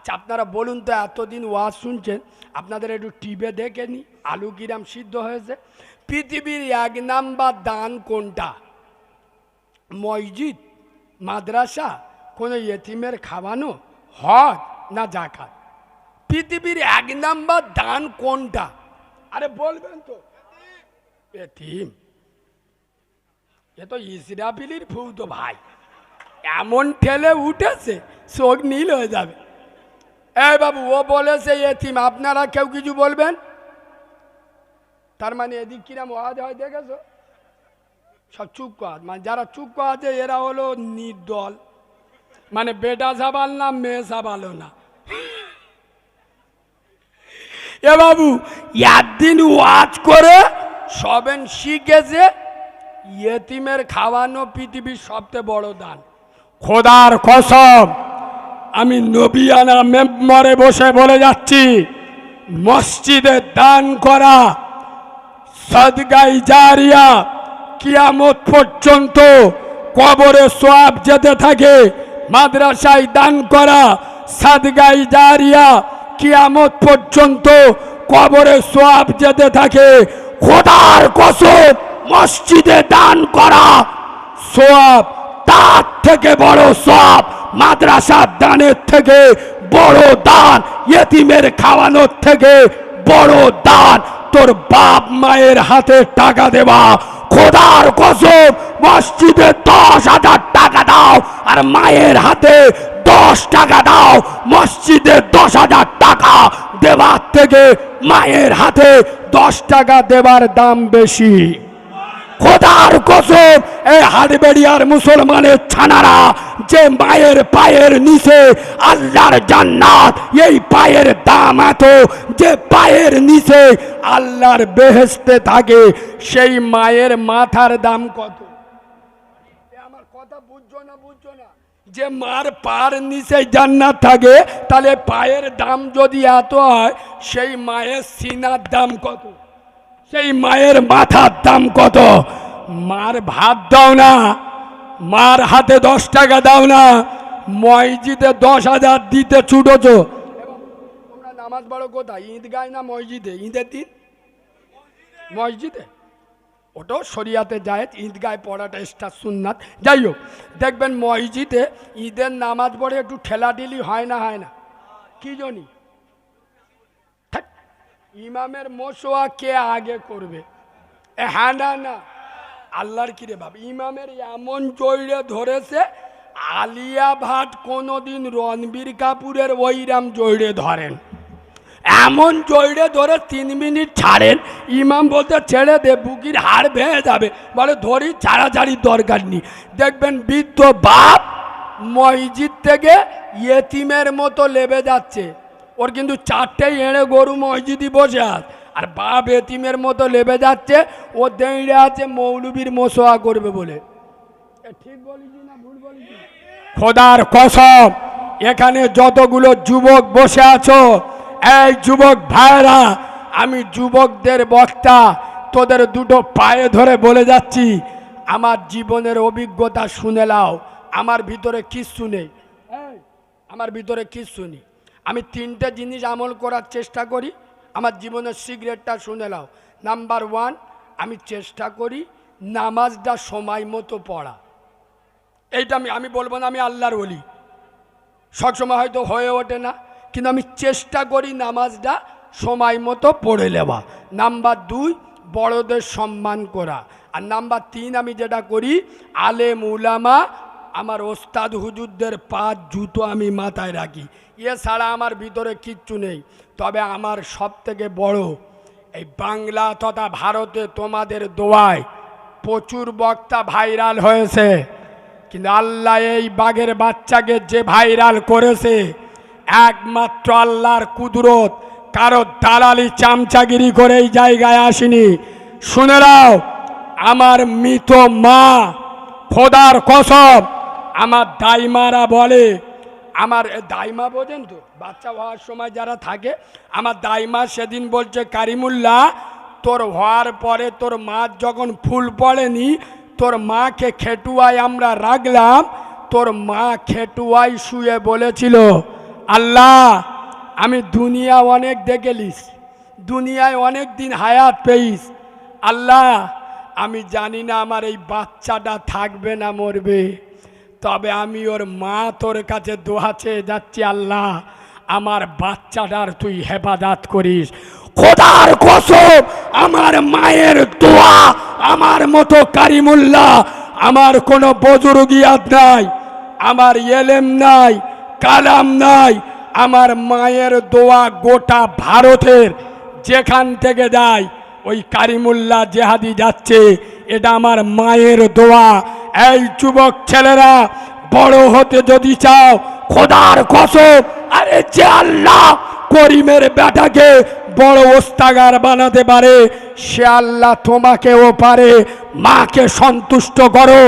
আচ্ছা আপনারা বলুন তো, এতদিন ওয়াজ শুনছেন, আপনাদের একটু টিভে দেখে নি, আলু কিরাম সিদ্ধ হয়েছে। পৃথিবীর এক নাম্বার দান কোনটা? মসজিদ, মাদ্রাসা, কোনো ইয়েতিমের খাওয়ানো, হজ না জাকাত পৃথিবীর এক নাম্বার দান কোনটা? আরে বলবেন তো। এতিম এ তো ইসরাফিলির তো ভাই। এমন ঠেলে উঠেছে চোখ নীল হয়ে যাবে। এই বাবু, ও বলেছে এতিম, আপনারা কেউ কিছু বলবেন? তার মানে এদিক কিরাম ওয়াজ হয় দেখেছ? সব চুপ কর। মানে যারা চুপ আছে, এরা হলো নির্দল। মানে বেটা সাবাল না, মেয়ে সাবালও না। এ বাবু, একদিন ওয়াজ করে সবেন শিখেছে ইয়েতিমের খাওয়ানো পৃথিবীর সবচেয়ে বড় দান। খোদার কসম। আমি নবিয়ানা মেম্বরে বসে বলে যাচ্ছি, মসজিদে দান করা, সদগাই জারিয়া, কিয়ামত পর্যন্ত কবরে সোয়াব যেতে থাকে, মাদ্রাসায় দান করা, সাদগাই জারিয়া, কিয়ামত পর্যন্ত কবরে সোয়াব যেতে থাকে, খোদার কসম মসজিদে দান করা, সোয়াব তার থেকে বড় সব মাদ্রাসার দানের থেকে বড় দান, ইয়েতিমের খাওয়ানোর থেকে বড় দান, তোর বাপ মায়ের হাতে টাকা দেওয়া। খোদার কসম মসজিদে দশ হাজার টাকা দাও আর মায়ের হাতে দশ টাকা দাও। মসজিদে দশ হাজার টাকা দেওয়ার থেকে মায়ের হাতে দশ টাকা দেবার দাম বেশি। খোদার কসম এই হাটবেড়িয়ার মুসলমানের ছানারা যে মায়ের পায়ের নিচে আল্লাহর জান্নাত। এই পায়ের দাম এত যে পায়ের নিচে আল্লাহর বেহেস্তে থাকে। সেই মায়ের মাথার দাম কত? আমার কথা বুঝছ না বুঝছ না? যে মার পার নিচে জান্নাত থাকে, তাহলে পায়ের দাম যদি এত হয়, সেই মায়ের সিনার দাম কত? সেই মায়ের মাথার দাম কত? মার ভাত দাও না। মার হাতে দশ টাকা দাও না, মসজিদে দশ হাজার দিতে ছুটোছ। তোমরা নামাজ পড়ো কোথায়? ঈদগায় না মসজিদে? ঈদের দিন? মসজিদে? ওটাও শরিয়াতে যায়, ঈদ ঈদগায় পড়াটা স্টার সুন্নাত। যাই হোক, দেখবেন মসজিদে ঈদের নামাজ পড়ে একটু ঠেলাঠেলি হয় না হয় না? কি জনি? ইমামের মশোয়া কে আগে করবে? হ্যাঁ না না। আল্লাহর কিরে বাপ? ইমামের এমন জৈরে ধরেছে, আলিয়া ভাট কোনোদিন রণবীর কাপুরের ওইরাম জৈরে ধরেন। এমন জৈরে ধরে তিন মিনিট ছাড়েন, ইমাম বলতে ছেড়ে দে বুকির হাড় ভেঙে যাবে। বলে, ধরি, ছাড়াছাড়ির দরকার নেই। দেখবেন বৃদ্ধ বাপ মসজিদ থেকে ইয়েতিমের মতো লেবে যাচ্ছে। ওর কিন্তু চারটে এড়ে গরু মসজিদই বসে আস আর বাপ এতিমের মতো লেবে যাচ্ছে ও দেঁড়ে আছে মৌলবীর মশোয়া করবে বলে। এ ঠিক বলিছি না ভুল বলিছি খোদার কসম এখানে যতগুলো যুবক বসে আছো এই যুবক ভাইরা আমি যুবকদের বক্তা তোদের দুটো পায়ে ধরে বলে যাচ্ছি আমার জীবনের অভিজ্ঞতা শুনে নাও আমার ভিতরে কিচ্ছু নেই। আমার ভিতরে কিচ্ছু নেই। আমি তিনটে জিনিস আমল করার চেষ্টা করি আমার জীবনের সিগারেটটা শুনে নাও। নাম্বার ওয়ান আমি চেষ্টা করি নামাজটা সময় মতো পড়া। এইটা আমি আমি বলব না আমি আল্লাহর বলি সবসময় হয়তো হয়ে ওঠে না, কিন্তু আমি চেষ্টা করি নামাজটা সময় মতো পড়ে নেওয়া। নাম্বার দুই, বড়দের সম্মান করা। আর নাম্বার তিন, আমি যেটা করি, আলেম উলামা, আমার ওস্তাদ হুজুরদের পা জুতো আমি মাথায় রাখি। এছাড়া আমার ভিতরে কিচ্ছু নেই। তবে আমার সব থেকে বড় এই বাংলা তথা ভারতে তোমাদের দোয়ায় প্রচুর বক্তা ভাইরাল হয়েছে। কিন্তু আল্লাহ এই বাঘের বাচ্চাকে যে ভাইরাল করেছে, একমাত্র আল্লাহর কুদরত, কারও দালালি চামচাগিরি করে এই জায়গায় আসেনি। শুনে নাও, আমার মৃত মা, খোদার কসম, আমার দাইমারা বলে আমার দাইমা বোঝেন তো বাচ্চা হওয়ার সময় যারা থাকে, আমার দাইমা সেদিন বলছে, কারিমুল্লাহ, তোর হওয়ার পরে তোর মা যখন ফুল পড়েনি, তোর মাকে খেটুয়ায় আমরা রাখলাম, তোর মা খেটুয়াই শুয়ে বলেছিল, আল্লাহ, আমি দুনিয়া অনেক দেখেলিস, দুনিয়ায় অনেক দিন হায়াত পেইস। আল্লাহ, আমি জানি না আমার এই বাচ্চাটা থাকবে না মরবে। তবে আমি ওর মা তোর কাছে দোয়া চেয়ে যাচ্ছি, আল্লাহ। আমার বাচ্চাটার তুই হেফাজত করিস। খোদার কসম, আমার মায়ের দোয়া, আমার মতো কারিমুল্লাহ, আমার কোনো বজুরগিয়াত নাই, আমার এলেম নাই, কালাম নাই, আমার মায়ের দোয়া গোটা ভারতের যেখান থেকে যায়, ওই কারিমুল্লাহ জেহাদি যাচ্ছে। এটা আমার মায়ের দোয়া। এই যুবক ছেলেরা, বড় হতে যদি চাও, খোদার কসম, আরে যে আল্লাহ করিমের বেটাকে বড় ওস্তাগার বানাতে পারে, সে আল্লাহ তোমাকেও পারে। মাকে সন্তুষ্ট করো,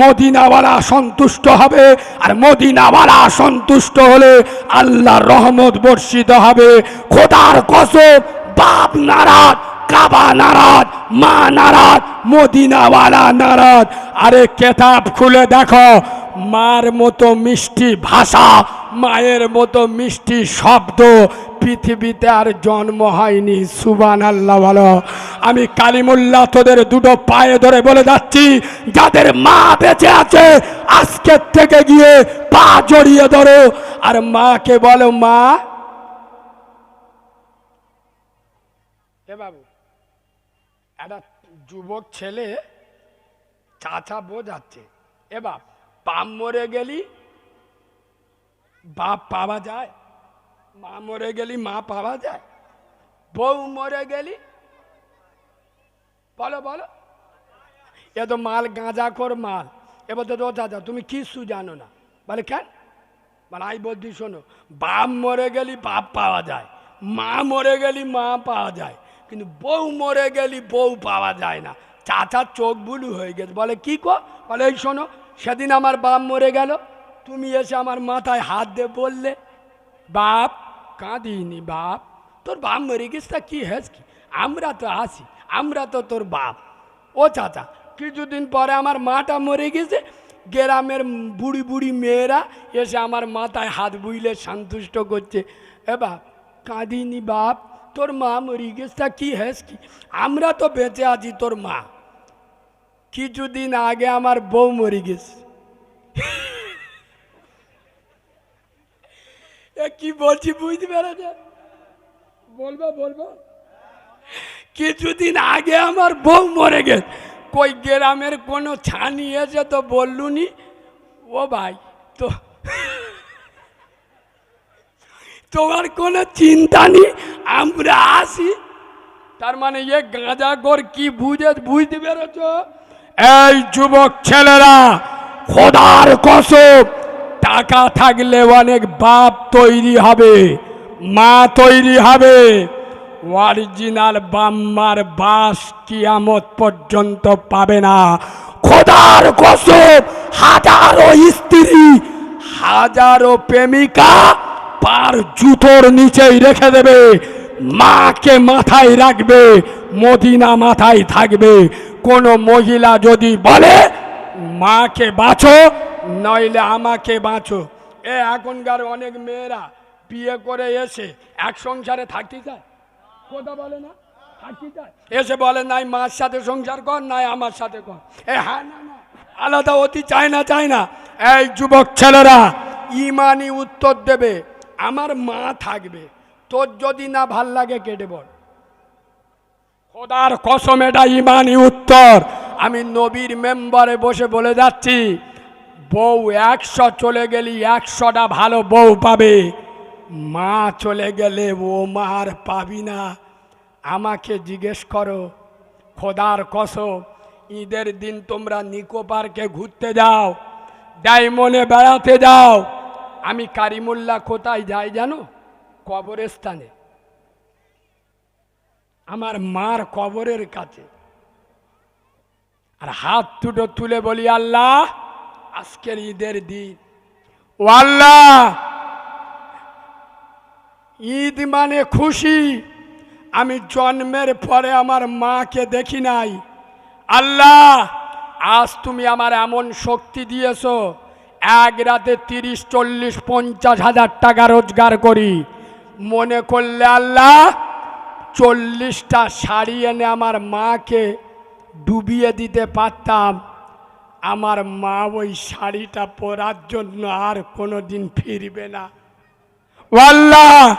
মদিনাওয়ালা সন্তুষ্ট হবে, আর মদিনাওয়ালা সন্তুষ্ট হলে আল্লাহ রহমত বর্ষিত হবে। খোদার কসম, বাপ নারাজ কাবা নারাজ, মা নারাজ, মদিনাওয়ালা নারাজ। আরে কেতাব খুলে দেখো, মার মতো মিষ্টি ভাষা, মায়ের মতো মিষ্টি শব্দ পৃথিবীতে আর জন্ম হয়নি সুবান আল্লাহ বলো। আমি কালিমুল্লাহ তোদের দুটো পায়ে ধরে বলে যাচ্ছি, যাদের মা বেঁচে আছে আজকের থেকে গিয়ে পা জড়িয়ে ধরো। আর মাকে বলো, মা। বাবু। একটা যুবক ছেলে চাচা বোঝাচ্ছে এ বাপ বাপ মরে গেলি, বাপ পাওয়া যায়, মা মরে গেলি, মা পাওয়া যায়, বউ মরে গেলি। বলো বলো। এ তো মাল গাঁজা কর মাল। এবার তো চাচা তুমি কিচ্ছু জানো না। বলে, কেন? মানে আমি বলছি শোনো, বাপ মরে গেলি, বাপ পাওয়া যায়, মা মরে গেলি, মা পাওয়া যায়। কিন্তু বউ মরে গেলি বউ পাওয়া যায় না। চাচার চোখ বুলু হয়ে গেছে। বলে, কি কো বলে, এই শোনো, সেদিন আমার বাপ মরে গেল। তুমি এসে আমার মাথায় হাত দিয়ে বললে, বাপ, কাঁদিনি বাপ, তোর বাপ মরে গেছে, তা কি হেস কি? আমরা তো আসি আমরা তো তোর বাপ। ও চাচা, কিছুদিন পরে আমার মাটা মরে গেছে। গ্রামের বুড়ি বুড়ি মেয়েরা এসে আমার মাথায় হাত বুইলে সন্তুষ্ট করছে। এ বাপ, কাঁদিনি বাপ তোর মা মরে তা কি হেস কি? আমরা তো বেঁচে আছি তোর মা। কিছুদিন আগে আমার বউ মরে গেছে। কি বলছি বুঝতে পেরেছে বলব বলব। কিছুদিন আগে আমার বউ মরে গেছে। কই গ্রামের কোনো ছানি এসে তো বললুনি, ও ভাই, তো তোমার কোনো চিন্তা নেই, আমরা আসি তার মানে এ গাঁজা কর কি বুঝে বুঝতে পেরেছ? এই যুবক ছেলেরা, খোদার কসম, টাকা থাকলে অনেক বাপ তৈরি হবে, মা তৈরি হবে। অরিজিনাল বাম্মার বাস কিয়ামত পর্যন্ত পাবে না। খোদার কসম, হাজারো স্ত্রী, হাজারো প্রেমিকা পার জুতোর নিচেই রেখে দেবে। মাকে মাথায় রাখবে, মদিনা মাথায় থাকবে। কোনো মহিলা যদি বলে, মাকে বাঁচো, নইলে আমাকে বাঁচো। এ এখনকার অনেক মেয়েরা বিয়ে করে এসে এক সংসারে থাকতে চায়। কথা বলে না? থাকতে চায়। এসে বলে, নাই, মার সাথে সংসার কর, নাই, আমার সাথে কর। এ হ্যাঁ না না, আলাদা অতি চায় না চায় না। এই যুবক ছেলেরা ইমানি উত্তর দেবে। আমার মা থাকবে। তোর যদি না ভালো লাগে, কেটে বল। খোদার কসম, এটা ইমানি উত্তর। আমি নবীর মেম্বারে বসে বলে যাচ্ছি, বউ একশো চলে গেলি, একশোটা ভালো বউ পাবে। মা চলে গেলে ও মার পাবি না। আমাকে জিজ্ঞেস করো, খোদার কসম, ঈদের দিন তোমরা নিকো পার্কে ঘুরতে যাও ডায়মনে বেড়াতে যাও আমি কারিমুল্লা কোথায় যাই জানো? কবরস্থানে। আমার মার কবরের কাছে। আর হাত দুটো তুলে বলি, আল্লাহ, আজকের ঈদের দিন। ও আল্লাহ, ঈদ মানে খুশি। আমি জন্মের পরে আমার মাকে দেখি নাই। আল্লাহ, আজ তুমি আমার এমন শক্তি দিয়েছ এক রাতে তিরিশ, চল্লিশ, পঞ্চাশ হাজার টাকা রোজগার করি। মনে করলে আল্লাহ, চল্লিশটা শাড়ি এনে আমার মাকে ডুবিয়ে দিতে পারতাম। আমার মা ওই শাড়িটা পরার জন্য আর কোনো দিন ফিরবে না। আল্লাহ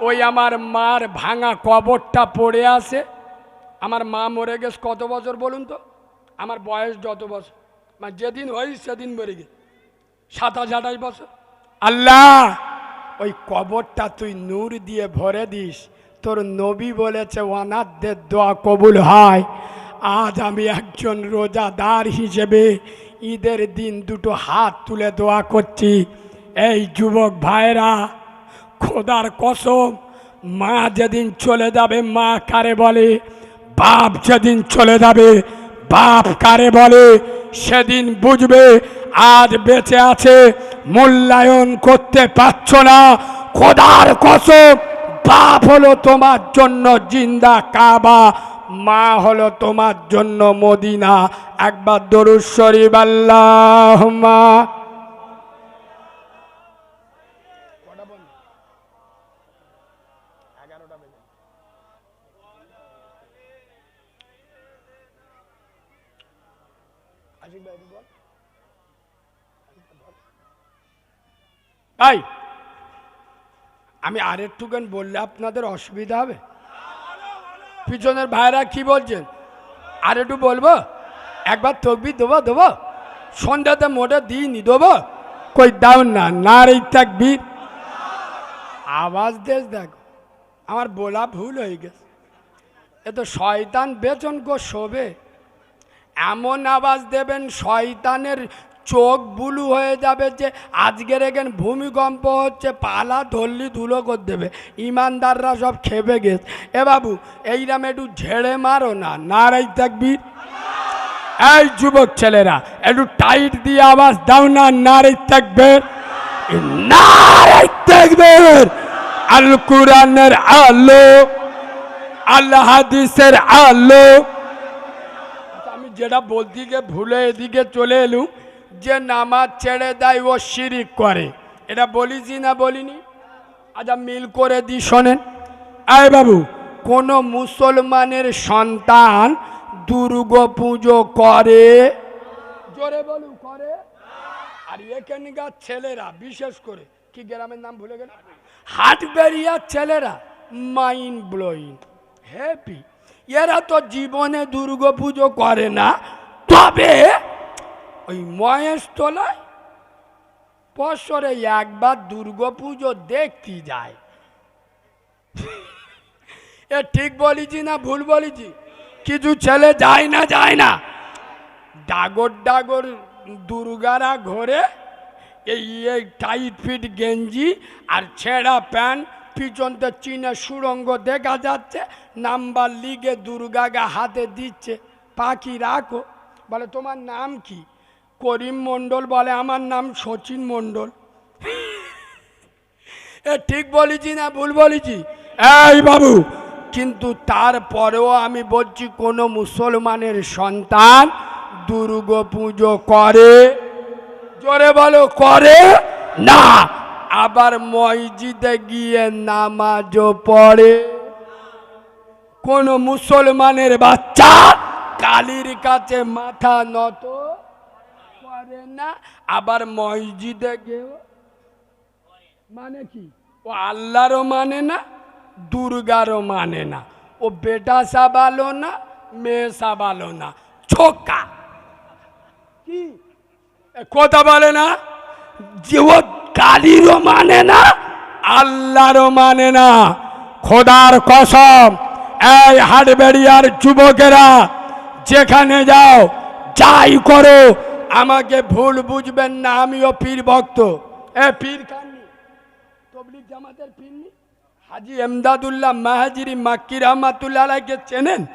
ওই আমার মার ভাঙা কবরটা পড়ে আছে। আমার মা মরে গেছে কত বছর বলুন তো? আমার বয়স যত বছর। মানে যেদিন হই সেদিন মরে গেছে। সাতাশ, আঠাশ বছর। আল্লাহ, ওই কবরটা তুই নূর দিয়ে ভরে দিস। তোর নবী বলেছে অনাথদের দোয়া কবুল হয়। আজ আমি একজন রোজাদার হিসেবে ঈদের দিন দুটো হাত তুলে দোয়া করছি। এই যুবক ভাইরা খোদার কসম, মা যেদিন চলে যাবে, মা কারে বলে? বাপ যেদিন চলে যাবে, বাপ কারে বলে? সেদিন বুঝবে আজ বেঁচে আছে, মূল্যায়ন করতে পারছ না। খোদার কসম, বাপ হলো তোমার জন্য জিন্দা কাবা, মা হলো তোমার জন্য মদিনা। একবার দরুদ শরীফ আল্লাহ মা এই, আমি আর আরেকটুখান বললে আপনাদের অসুবিধা হবে? পিছনের ভাইরা কি বলছেন? আর একটু বলব? একবার তকবি দেবো দেবো? সন্ধ্যাতে মোটে দিইনি দেবো? কই দাও না না রে থাকবি আওয়াজ দেশ দেখো, আমার বলা ভুল হয়ে গেছে। এ তো শয়তান বেচন গো শোবে। এমন আওয়াজ দেবেন শয়তানের চোখ বুলু হয়ে যাবে যে আজকের এখানে ভূমিকম্প হচ্ছে, পালা ধরলি ধুলো করে দেবে। ইমানদাররা সব খেপে গেছে। এ বাবু, এইরাম একটু ঝেড়ে মারো না, নারাই থাকবি। এই যুবক ছেলেরা, একটু টাইট দিয়ে আওয়াজ দাও না, নারাই থাকবে। থাকবে। আল কোরআনের আলো আল্লাহ হাদিসের আলো। আমি যেটা বলতে গিয়ে ভুলে এদিকে চলে এলুম। যে নামাজ ছেড়ে দেয় ও শিরিক করে। এটা বলিছি না বলিনি? আচ্ছা মিল করে দি, শোনেন। আয় বাবু, কোন মুসলমানের সন্তান দুর্গা পুজো করে? জোরে বলু করে? আর এখানকার ছেলেরা, বিশেষ করে, কি গ্রামের নাম ভুলে গেল হাটবেরিয়ার ছেলেরা মাইন্ড ব্লোয়িং হ্যাপি এরা তো জীবনে দুর্গা পুজো করে না, তবে ওই মহেশতলায় বছরে একবার দুর্গা পুজো দেখতে যায়। এ ঠিক বলেছি না ভুল বলেছি? কিছু ছেলে যায় না যায় না। ডাগর ডাগর দুর্গারা ঘরে, এই এই টাইট ফিট গেঞ্জি আর ছেঁড়া প্যান্ট পিছনতে চীনে সুরঙ্গ দেখা যাচ্ছে, নাম্বার লিগে দুর্গাকে হাতে দিচ্ছে। পাখি রাখো। বলে, তোমার নাম কি? করিম মণ্ডল বলে আমার নাম সচিন মণ্ডল। এ ঠিক বলেছি না ভুল বলেছি? এই বাবু! কিন্তু তারপরেও আমি বলছি কোনো মুসলমানের সন্তান দুর্গা পুজো করে? জোরে বলো করে? না। আবার মসজিদে গিয়ে নামাজও পড়ে। কোন মুসলমানের বাচ্চা কালীর কাছে মাথা নত। করে না, আবার মসজিদে গিয়েও। মানে কি? ও আল্লাহরও মানে না, দুর্গারও মানে না। ও বেটা সাবালো না, মেয়ে সাবালো না। ছোকা। কি? কথা বলে না? যে ও কালীরও মানে না, আল্লাহরও মানে না। খোদার কসম, এই হাটবেড়িয়ার যুবকেরা, যেখানে যাও, যাই করো আমাকে ভুল বুঝবেন না, আমিও পীর ভক্ত। এ পীর খাননি তবলিক জামাতের পীরনি। হাজি এমদাদুল্লাহ মাহাজিরি মাক্কি রহমাতুল্লাহ আলাইকে চেনেন?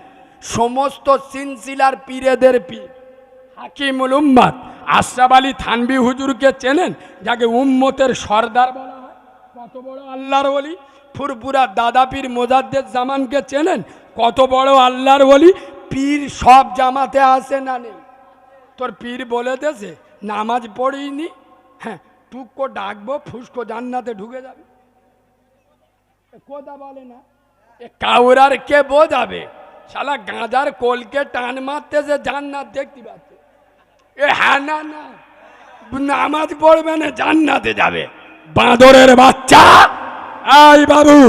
সমস্ত সিনসিলার পীরেদের পীর। হাকিমুল উম্মাদ আশরাফ আলী থানবি হুজুরকে চেনেন? যাকে উম্মতের সর্দার বলা হয়। কত বড় আল্লাহর ওলি। ফুরপুরা দাদা পীর মোজাদ্দের জামানকে চেনেন? কত বড় আল্লাহর ওলি। পীর সব জামাতে আসে না নেই। তোর পীর বলে দেছে, নামাজ পড়িনি হ্যাঁ টুকো ডাকবো, ফুসকো জান্নাতে ঢুকে যাবে। কথা বলে না। কাউরার কে বোঝাবে? শালা গাঁজার কোলকে টান মারতে যে জান্নাত দেখতে পাচ্ছে। এ হ্যাঁ না না। নামাজ পড়বে না, জান্নাতে যাবে। বাঁদরের বাচ্চা! আই বাবু।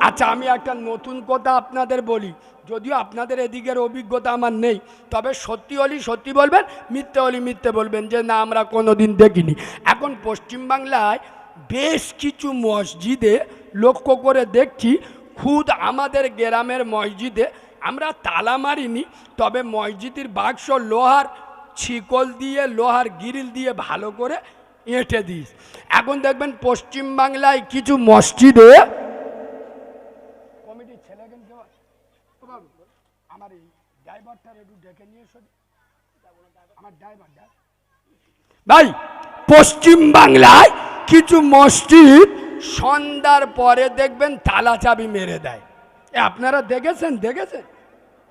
আচ্ছা আমি একটা নতুন কথা আপনাদের বলি। যদিও আপনাদের এদিকের অভিজ্ঞতা আমার নেই, তবে সত্যি হলি সত্যি বলবেন, মিথ্যে হলি মিথ্যে বলবেন, যে না, আমরা কোনোদিন দেখিনি। এখন পশ্চিমবাংলায় বেশ কিছু মসজিদে লক্ষ্য করে দেখছি, খুদ আমাদের গ্রামের মসজিদে, আমরা তালা মারিনি, তবে মসজিদের বাক্স লোহার ছিকল দিয়ে, লোহার গিরিল দিয়ে ভালো করে এঁটে দিস এখন দেখবেন পশ্চিমবাংলায় কিছু মসজিদে কমিটির ছেলেগেন কেউ আছে? ও বাবু, আমার এই ড্রাইভারটার একটু ডেকে নিয়ে এসো। আমার ড্রাইভার ভাই পশ্চিম বাংলায় কিছু মসজিদ সন্ধ্যার পরে দেখবেন তালা চাবি মেরে দেয়। এ আপনারা দেখেছেন? দেখেছেন?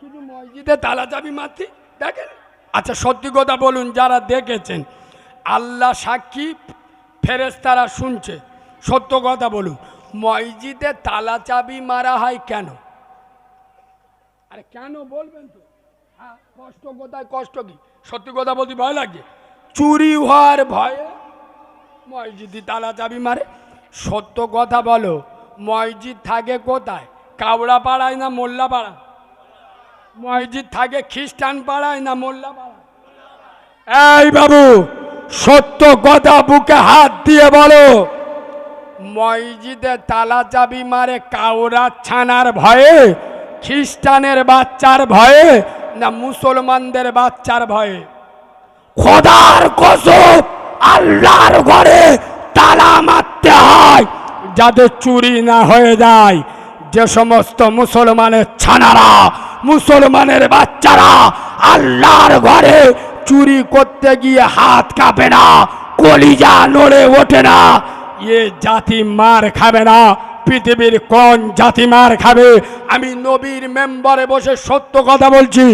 কিছু মসজিদে তালা চাবি মারতে? দেখেন? আচ্ছা সত্যি কথা বলুন যারা দেখেছেন আল্লাহ সাক্ষী ফেরেস্তারা শুনছে। সত্য কথা বলুন মসজিদে তালা চাবি মারা হয় কেন? আরে কেন বলবেন তো? কষ্ট কোথায়? কষ্ট কি? সত্যি কথা বলতে ভয় লাগে। চুরি হওয়ার ভয়ে মসজিদে তালা চাবি মারে। সত্য কথা বলো, মসজিদ থাকে কোথায়? কাবড়া পাড়ায় না মোল্লা পাড়া মসজিদ থাকে খ্রিস্টান পাড়ায় না মোল্লা পাড়া এই বাবু, সত্য কথা বুকে হাত দিয়ে বলো। মসজিদে তালা চাবি মারে কাউরা ছানার ভয়ে, খ্রিস্টানের বাচ্চার ভয়ে না মুসলমানদের বাচ্চার ভয়ে। খোদার কসম, আল্লাহর ঘরে তালা মারতে হয় যাতে চুরি না হয়ে যায়। যে সমস্ত মুসলমানের ছানারা, মুসলমানের বাচ্চারা আল্লাহর ঘরে চুরি করতে গিয়ে হাত কাঁপে না, কলিজা নড়ে ওঠে না, এ জাতি মার খাবে না পৃথিবীর কোন জাতি মার খাবে? আমি নবীর মেম্বারে বসে সত্য কথা বলছি।